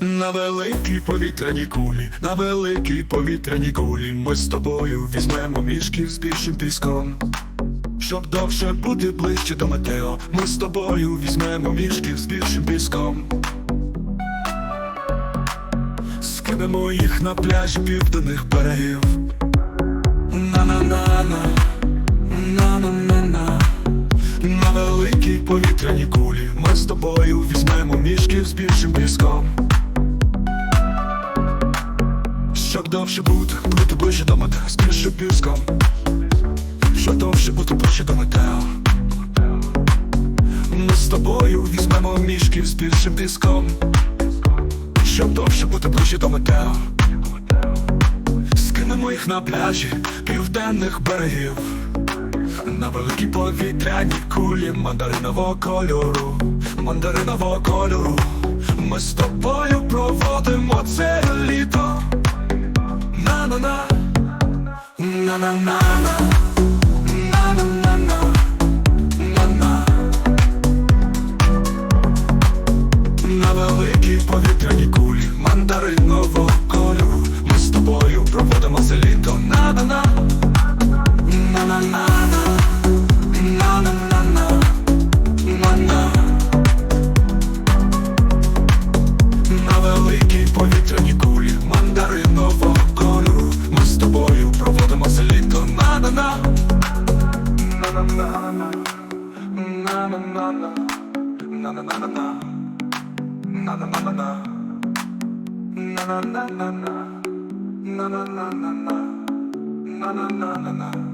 На великій повітряній кулі, на великій повітряній кулі Ми з тобою візьмемо мішки з більшим піском. Щоб довше бути ближче до метео Ми з тобою візьмемо мішки з більшим піском. Скинемо їх на пляж південних берегів. На-на-на-на великій повітряній кулі. Ми з тобою візьмемо мішки з більшим піском. Щоб довше бути, бути ближче до метео з більшим піском. Щоб довше бути ближче до метео Ми з тобою візьмемо мішки з більшим піском. Щоб довше бути ближче до метео Скинемо їх на пляжі південних берегів На великій повітряній кулі мандаринового кольору Мандаринового кольору. Ми з тобою проводимо це літо. На-на-на, на-на-на-на, на-на-на-на, на-на. На великій повітряній кулі мандаринового кольору великій повітряній кулі мандаринового кольору Ми з тобою проводимо це літо. На-на-на. На-на-на-на На-на-на-на На-на-на-на На-на-на-на На-на-на-на На-на-на-на На-на-на-на